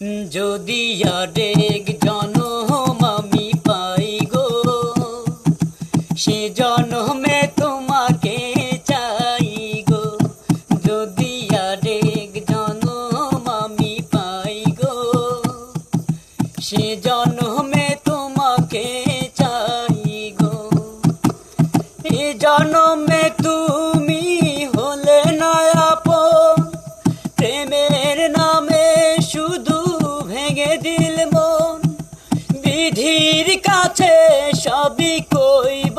যদি আরেক জনম আমি পাই গো সে জনমে বিধির কাছে সবই কইব।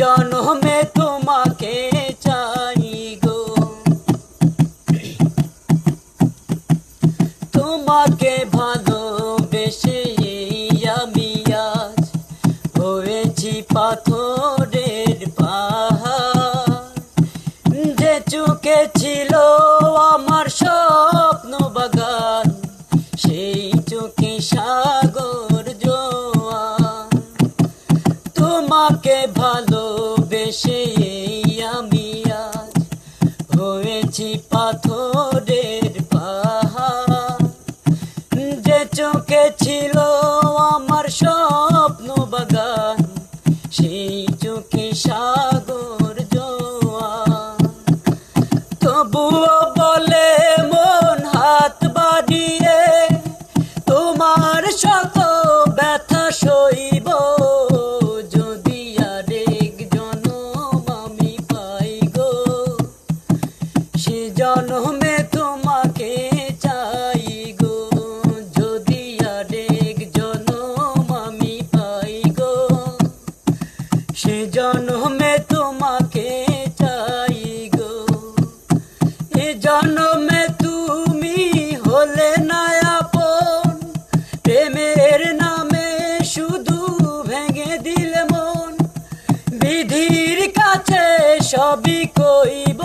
জনমে তোমাকে চাই গো। তোমাকে ভালোবেসে আমি আজ হয়েছি পাথরের পাহাড়। যে চুকে ছিল আমার স্বপ্ন বাগান, সেই চোখে সাগর জোয়ার তোমাকে হয়েছি পাথরের পাহাড় যে চোখে ছিল আমার স্বপ্ন সে জনমে তোমাকে চাই গো। এ জনমে তুমি হলে নায়াপন প্রেমের নামে শুধু ভেঙে দিলে মন। বিধির কাছে সবই কইব।